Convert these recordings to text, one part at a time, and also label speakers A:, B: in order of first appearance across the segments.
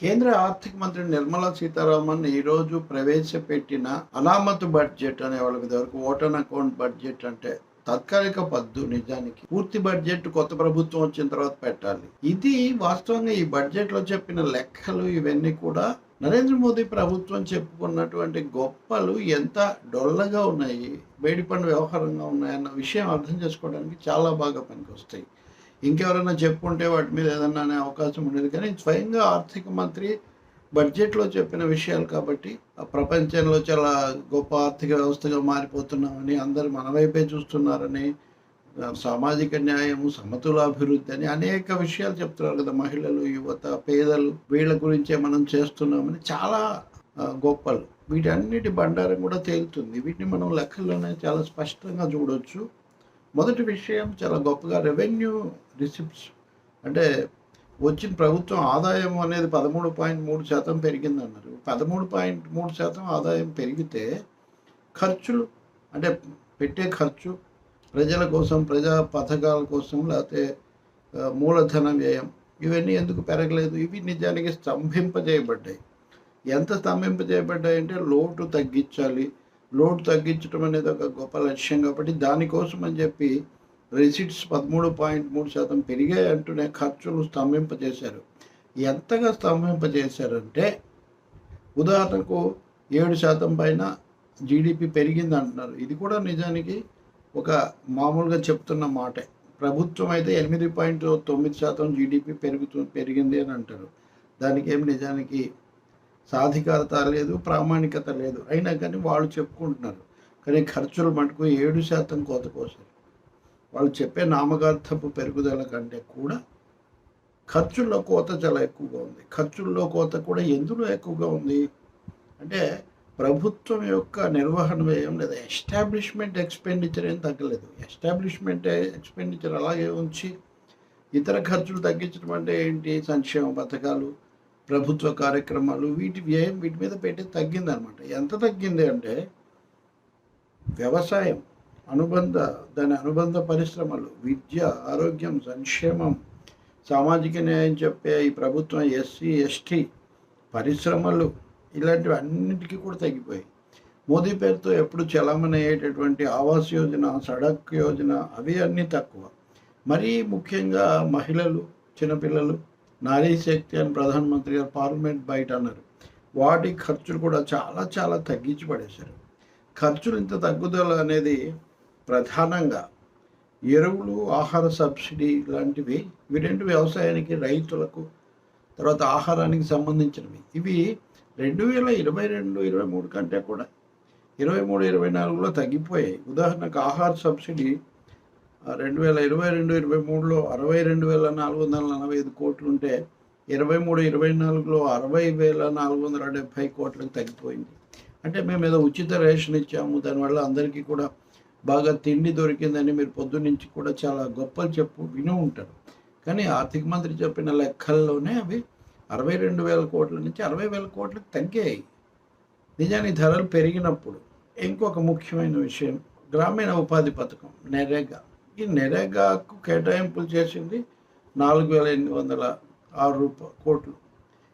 A: కేంద్ర ఆర్థిక మంత్రి నిర్మలా సీతారామన్ ఈరోజు ప్రవేశపెట్టిన అనామతు బడ్జెట్ అనే వాళ్ళకి వరకు ఓటన్ అకౌంట్ బడ్జెట్ అంటే తాత్కాలిక పద్దు నిజానికి. పూర్తి బడ్జెట్ కొత్త ప్రభుత్వం వచ్చిన తర్వాత పెట్టాలి. ఇది వాస్తవంగా ఈ బడ్జెట్లో చెప్పిన లెక్కలు ఇవన్నీ కూడా నరేంద్ర మోదీ ప్రభుత్వం చెప్పుకున్నటువంటి గొప్పలు ఎంత డొల్లగా ఉన్నాయి వేడిపండు వ్యవహారంగా ఉన్నాయన్న విషయం అర్థం చేసుకోవడానికి చాలా బాగా పనికొస్తాయి. ఇంకెవరైనా చెప్పుకుంటే వాటి మీద ఏదన్నా అనే అవకాశం ఉండేది. కానీ స్వయంగా ఆర్థిక మంత్రి బడ్జెట్లో చెప్పిన విషయాలు కాబట్టి ఆ ప్రపంచంలో చాలా గొప్ప ఆర్థిక వ్యవస్థగా మారిపోతున్నామని అందరూ మన వైపే చూస్తున్నారని సామాజిక న్యాయము సమతుల అభివృద్ధి అని అనేక విషయాలు చెప్తున్నారు కదా మహిళలు యువత పేదలు. వీళ్ళ గురించే మనం చేస్తున్నామని చాలా గొప్పలు. వీటన్నిటి బండారం కూడా తేలుతుంది. వీటిని మనం లెక్కల్లోనే చాలా స్పష్టంగా చూడొచ్చు. మొదటి విషయం చాలా గొప్పగా రెవెన్యూ రిసిప్ట్స్. అంటే వచ్చిన ప్రభుత్వం ఆదాయం అనేది పదమూడు పాయింట్ మూడు శాతం పెరిగింది అన్నారు పదమూడు పాయింట్ మూడు శాతం ఆదాయం పెరిగితే ఖర్చులు అంటే పెట్టే ఖర్చు ప్రజల కోసం ప్రజా పథకాల కోసం లేకపోతే మూలధన వ్యయం ఇవన్నీ ఎందుకు పెరగలేదు? ఇవి నిజానికి స్తంభింపజేయబడ్డాయి. ఎంత స్తంభింపజేయబడ్డాయి అంటే లోటు తగ్గించాలి లోటు తగ్గించడం అనేది ఒక గొప్ప లక్ష్యం కాబట్టి దానికోసం అని చెప్పి రిసిట్స్ పదమూడు పాయింట్ మూడు శాతం పెరిగాయి అంటూనే ఖర్చులు స్తంభింపజేశారు. ఎంతగా స్తంభింపజేశారంటే ఉదాహరణకు ఏడు శాతం పైన జీడిపి పెరిగింది అంటున్నారు ఇది కూడా నిజానికి ఒక మామూలుగా చెప్తున్న మాటే. ప్రభుత్వం అయితే ఎనిమిది పాయింట్ తొమ్మిది శాతం జీడిపి పెరుగుతు పెరిగింది అని అంటారు. దానికి ఏమి నిజానికి సాధికారత లేదు ప్రామాణికత లేదు. అయినా కానీ వాళ్ళు చెప్పుకుంటున్నారు. కానీ ఖర్చులు మటుకు ఏడు శాతం కోత కోసం వాళ్ళు చెప్పే నామకార్థపు పెరుగుదల కంటే కూడా ఖర్చుల్లో కోత చాలా ఎక్కువగా ఉంది. ఖర్చుల్లో కోత కూడా ఎందులో ఎక్కువగా ఉంది? అంటే ప్రభుత్వం యొక్క నిర్వహణ వ్యయం లేదా ఎస్టాబ్లిష్మెంట్ ఎక్స్పెండిచర్ ఏం తగ్గలేదు. ఎస్టాబ్లిష్మెంట్ ఎక్స్పెండిచర్ అలాగే ఉంచి ఇతర ఖర్చులు తగ్గించడం అంటే ఏంటి? సంక్షేమ పథకాలు ప్రభుత్వ కార్యక్రమాలు వీటి వ్యయం వీటి మీద పెట్టి తగ్గింది అనమాట ఎంత తగ్గింది అంటే వ్యవసాయం అనుబంధ దాని అనుబంధ పరిశ్రమలు విద్య ఆరోగ్యం సంక్షేమం సామాజిక న్యాయం చెప్పే ఈ ప్రభుత్వం ఎస్సీ ఎస్టీ పరిశ్రమలు ఇలాంటివి అన్నిటికీ కూడా తగ్గిపోయాయి. మోదీ పేరుతో ఎప్పుడు చలామణి అయ్యేటటువంటి ఆవాస్ యోజన సడక్ యోజన అవి అన్నీ తక్కువ. మరీ ముఖ్యంగా మహిళలు చిన్నపిల్లలు నారీ శక్తి అని ప్రధానమంత్రి గారు పార్లమెంట్ బయట అన్నారు. వాటి ఖర్చులు కూడా చాలా చాలా తగ్గించి పడేశారు. ఖర్చులు ఇంత తగ్గుదల అనేది ప్రధానంగా ఎరువులు ఆహార సబ్సిడీ లాంటివి ఇవి రెండు వ్యవసాయానికి రైతులకు తర్వాత ఆహారానికి సంబంధించినవి. ఇవి రెండు వేల ఇరవై రెండు ఇరవై మూడు కంటే కూడా ఇరవై మూడు ఇరవై నాలుగులో తగ్గిపోయాయి. ఉదాహరణకు ఆహార సబ్సిడీ రెండు వేల ఇరవై రెండు ఇరవై మూడులో అరవై రెండు వేల నాలుగు వందల నలభై ఐదు కోట్లు ఉంటే ఇరవై మూడు ఇరవై నాలుగులో అరవై వేల నాలుగు వందల డెబ్భై కోట్లకు తగ్గిపోయింది. అంటే మేము ఏదో ఉచిత రేషన్ ఇచ్చాము దానివల్ల అందరికీ కూడా బాగా తిండి దొరికిందని మీరు పొద్దున్నుంచి కూడా చాలా గొప్పలు చెప్పు విని ఉంటారు. కానీ ఆర్థిక మంత్రి చెప్పిన లెక్కల్లోనే అవి అరవై రెండు వేల కోట్ల నుంచి అరవై వేల కోట్లకు తగ్గాయి. నిజానికి ధరలు పెరిగినప్పుడు ఇంకొక ముఖ్యమైన విషయం గ్రామీణ ఉపాధి పథకం నెరేగా. ఈ నెరేగాకు కేటాయింపులు చేసింది నాలుగు వేల ఎనిమిది వందల ఆరు రూపాయ కోట్లు.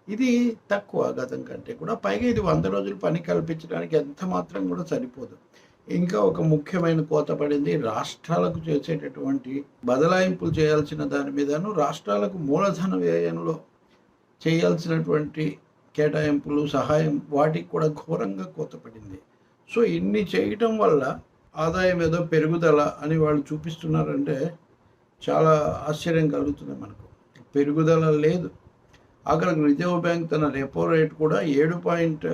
A: ఇది తక్కువ గతం కంటే కూడా. పైగా ఇది వంద రోజులు పని కల్పించడానికి ఎంత మాత్రం కూడా సరిపోదు. ఇంకా ఒక ముఖ్యమైన కోత పడింది. రాష్ట్రాలకు చేసేటటువంటి బదలాయింపులు చేయాల్సిన దాని మీదను రాష్ట్రాలకు మూలధన వ్యయంలో చేయాల్సినటువంటి కేటాయింపులు సహాయం వాటికి కూడా ఘోరంగా కోత పడింది. సో ఇన్ని చేయటం వల్ల ఆదాయం ఏదో పెరుగుదల అని వాళ్ళు చూపిస్తున్నారంటే చాలా ఆశ్చర్యం కలుగుతుంది మనకు. పెరుగుదల లేదు. ఆఖరికి రిజర్వ్ బ్యాంక్ తన రెపో రేట్ కూడా ఏడు పాయింట్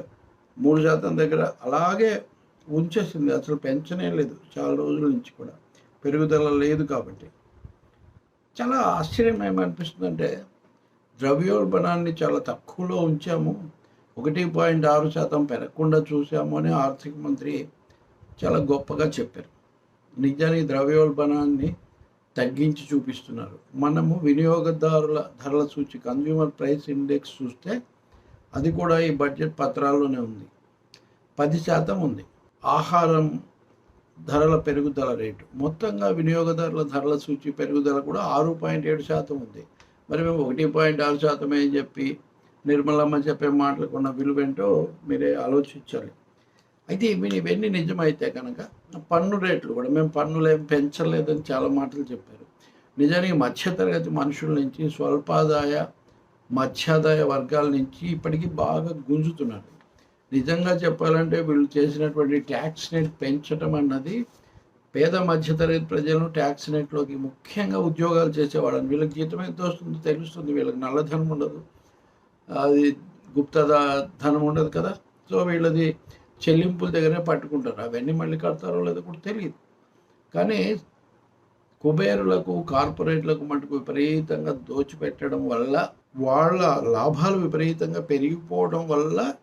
A: మూడు శాతం దగ్గర అలాగే ఉంచేసింది. అసలు పెంచనే లేదు చాలా రోజుల నుంచి కూడా. పెరుగుదల లేదు కాబట్టి. చాలా ఆశ్చర్యం ఏమనిపిస్తుందంటే ద్రవ్యోల్బణాన్ని చాలా తక్కువలో ఉంచాము. ఒకటి పాయింట్ ఆరు శాతం పెరగకుండా చూసాము అని ఆర్థిక మంత్రి చాలా గొప్పగా చెప్పారు. నిజానికి ద్రవ్యోల్బణాన్ని తగ్గించి చూపిస్తున్నారు. మనము వినియోగదారుల ధరల సూచి కన్జ్యూమర్ ప్రైస్ ఇండెక్స్ చూస్తే అది కూడా ఈ బడ్జెట్ పత్రాల్లోనే ఉంది. పది శాతం ఉంది. ఆహారం ధరల పెరుగుదల రేటు. మొత్తంగా వినియోగదారుల ధరల సూచి పెరుగుదల కూడా ఆరు పాయింట్ ఏడు శాతం ఉంది. మరి మేము ఒకటి పాయింట్ ఆరు శాతమే అని చెప్పి నిర్మలమ్మ చెప్పే మాటలకు ఉన్న విలువేంటో మీరే ఆలోచించాలి. అయితే ఇవి ఇవన్నీ నిజమైతే కనుక పన్ను రేట్లు కూడా మేము పన్నులు ఏం పెంచలేదని చాలా మాటలు చెప్పారు. నిజానికి మధ్యతరగతి మనుషుల నుంచి స్వల్పాదాయ మధ్యాదాయ వర్గాల నుంచి ఇప్పటికీ బాగా గుంజుతున్నారు. నిజంగా చెప్పాలంటే వీళ్ళు చేసినటువంటి ట్యాక్స్ రేట్ పెంచడం అన్నది పేద మధ్యతరగతి ప్రజలను ట్యాక్స్ నెట్లోకి ముఖ్యంగా ఉద్యోగాలు చేసేవాళ్ళని వీళ్ళకి జీతం ఎంత వస్తుందో తెలుస్తుంది వీళ్ళకి నల్లధనం ఉండదు. అది గుప్త ధనం ఉండదు కదా. సో వీళ్ళది చెల్లింపుల దగ్గరే పట్టుకుంటారు. అవన్నీ మళ్ళీ కడతారో లేదో కూడా తెలియదు. కానీ కుబేరులకు కార్పొరేట్లకు మటుకు విపరీతంగా దోచిపెట్టడం వల్ల వాళ్ళ లాభాలు విపరీతంగా పెరిగిపోవడం వల్ల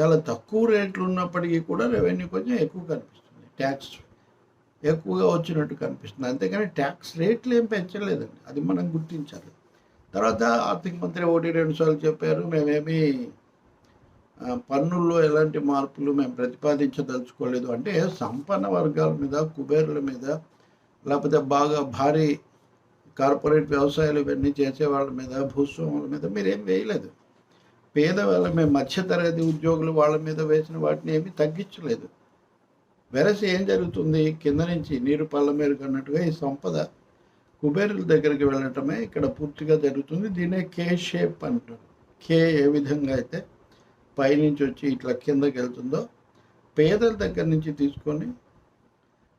A: చాలా తక్కువ రేట్లు ఉన్నప్పటికీ కూడా రెవెన్యూ కొంచెం ఎక్కువ కనిపిస్తుంది. ట్యాక్స్ ఎక్కువగా వచ్చినట్టు కనిపిస్తుంది. అంతేకాని ట్యాక్స్ రేట్లు ఏం పెంచలేదండి. అది మనం గుర్తించాలి. తర్వాత ఆర్థిక మంత్రి ఒకటి రెండు సార్లు చెప్పారు మేమేమి పన్నుల్లో ఎలాంటి మార్పులు మేము ప్రతిపాదించదలుచుకోలేదు. అంటే సంపన్న వర్గాల మీద కుబేరుల మీద లేకపోతే బాగా భారీ కార్పొరేట్ వ్యవసాయాలు ఇవన్నీ చేసే వాళ్ళ మీద భూస్వాముల మీద మీరేం వేయలేదు. పేదవాళ్ళ మేము మధ్యతరగతి ఉద్యోగులు వాళ్ళ మీద వేసిన వాటిని ఏమీ తగ్గించలేదు. వెరసి ఏం జరుగుతుంది? కింద నుంచి నీరు పళ్ళ మేరకు అన్నట్టుగా ఈ సంపద కుబేరుల దగ్గరికి వెళ్ళటమే ఇక్కడ పూర్తిగా జరుగుతుంది. దీనే కే షేప్ అంటారు. కే ఏ విధంగా అయితే పైనుంచి వచ్చి ఇట్లా కిందకి వెళ్తుందో పేదల దగ్గర నుంచి తీసుకొని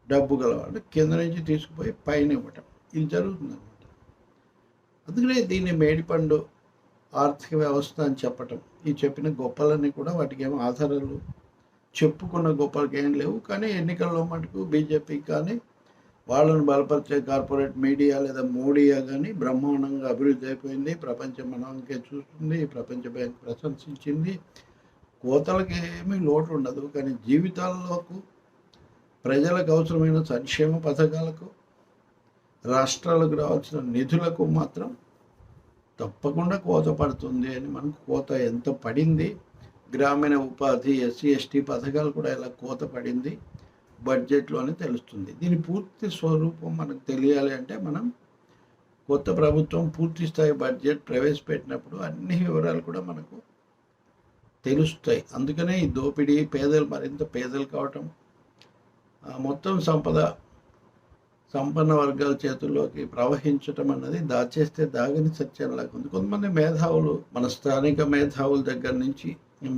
A: డబ్బు గలవాళ్ళు కింద నుంచి తీసుకుపోయి పైన ఇవ్వటం. ఇది జరుగుతుంది అనమాట అందుకనే దీన్ని మేడిపండు ఆర్థిక వ్యవస్థ అని చెప్పటం. ఈ చెప్పిన గొప్పలన్నీ కూడా వాటికి ఏమో ఆధారాలు చెప్పుకున్న గొప్పలకి ఏం లేవు. కానీ ఎన్నికల్లో మటుకు బీజేపీ కానీ వాళ్ళను బలపరిచే కార్పొరేట్ మీడియా లేదా మోడియా కానీ బ్రహ్మాండంగా అభివృద్ధి అయిపోయింది. ప్రపంచం మనకే చూస్తుంది. ప్రపంచ బ్యాంక్ ప్రశంసించింది. కోతలకి ఏమీ లోటు ఉండదు. కానీ జీవితాల్లోకు ప్రజలకు అవసరమైన సంక్షేమ పథకాలకు రాష్ట్రాలకు రావాల్సిన నిధులకు మాత్రం తప్పకుండా కోత పడుతుంది అని మనకు కోత ఎంత పడింది. గ్రామీణ ఉపాధి ఎస్సీ ఎస్టీ పథకాలు కూడా ఇలా కోత పడింది. బడ్జెట్లోనే తెలుస్తుంది. దీని పూర్తి స్వరూపం మనకు తెలియాలి అంటే మనం కొత్త ప్రభుత్వం పూర్తి స్థాయి బడ్జెట్ ప్రవేశపెట్టినప్పుడు అన్ని వివరాలు కూడా మనకు తెలుస్తాయి. అందుకనే ఈ దోపిడీ పేదలు మరింత పేదలు కావటం మొత్తం సంపద సంపన్న వర్గాల చేతుల్లోకి ప్రవహించటం అన్నది దాచేస్తే దాగని సత్యంలాగా ఉంది. కొంతమంది మేధావులు మన స్థానిక మేధావుల దగ్గర నుంచి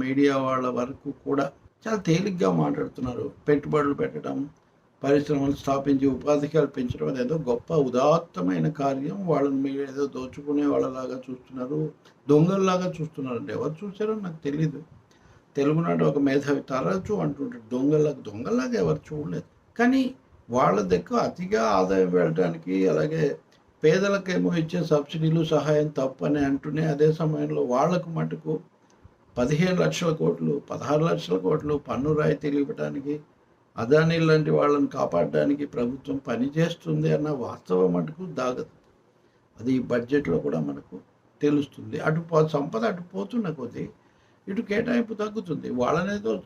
A: మీడియా వాళ్ళ వరకు కూడా చాలా తేలిగ్గా మాట్లాడుతున్నారు. పెట్టుబడులు పెట్టడం పరిశ్రమలు స్థాపించి ఉపాధి కల్పించడం అదేదో గొప్ప ఉదాత్తమైన కార్యం. వాళ్ళని మీరు ఏదో దోచుకునే వాళ్ళలాగా చూస్తున్నారు దొంగల్లాగా చూస్తున్నారు అంటే ఎవరు చూసారో నాకు తెలీదు. తెలుగునాడు ఒక మేధావి తరచు అంటుంటారు దొంగలాగా దొంగలాగా ఎవరు చూడలేదు. కానీ వాళ్ళ దగ్గర అతిగా ఆదాయం వెళ్ళడానికి అలాగే పేదలకేమో ఇచ్చే సబ్సిడీలు సహాయం తప్పని అంటూనే అదే సమయంలో వాళ్ళకు మటుకు పదిహేను లక్షల కోట్లు పదహారు లక్షల కోట్లు పన్ను రాయితీలు ఇవ్వడానికి అదానీ లాంటి వాళ్ళని కాపాడడానికి ప్రభుత్వం పనిచేస్తుంది అన్న వాస్తవం మటుకు దాగదు. అది ఈ బడ్జెట్లో కూడా మనకు తెలుస్తుంది. అటు సంపద అటు పోతున్న కొద్దీ ఇటు కేటాయింపు తగ్గుతుంది. వాళ్ళనేదో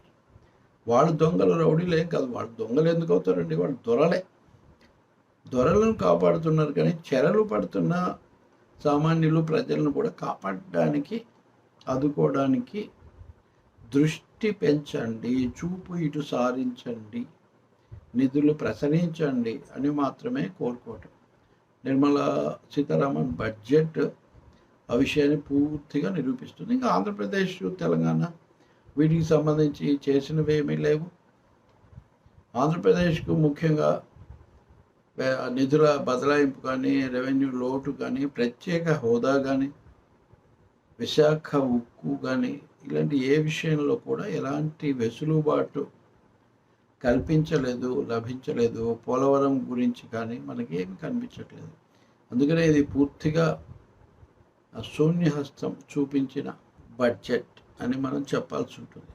A: వాళ్ళు దొంగలు రౌడీలు ఏం కాదు. వాళ్ళు దొంగలు ఎందుకు అవుతారండి? వాళ్ళు దొరలే. దొరలను కాపాడుతున్నారు కానీ చెరలు పడుతున్న సామాన్యులు ప్రజలను కూడా కాపాడడానికి ఆదుకోవడానికి దృష్టి పెంచండి చూపు ఇటు సారించండి నిధులు ప్రసరించండి అని మాత్రమే కోరుకోవటం. నిర్మలా సీతారామన్ బడ్జెట్ ఆ విషయాన్ని పూర్తిగా నిరూపిస్తుంది. ఇంకా ఆంధ్రప్రదేశ్ తెలంగాణ వీటికి సంబంధించి చేసినవి ఏమీ లేవు. ఆంధ్రప్రదేశ్కు ముఖ్యంగా నిధుల బదలాయింపు కానీ రెవెన్యూ లోటు కానీ ప్రత్యేక హోదా కానీ విశాఖ ఉక్కు కానీ ఇలాంటి ఏ విషయంలో కూడా ఎలాంటి వెసులుబాటు కల్పించలేదు లభించలేదు. పోలవరం గురించి కానీ మనకి ఏమి కనిపించట్లేదు. అందుకనే ఇది పూర్తిగా శూన్యహస్తం చూపించిన బడ్జెట్ అని మనం చెప్పాల్సి ఉంటుంది.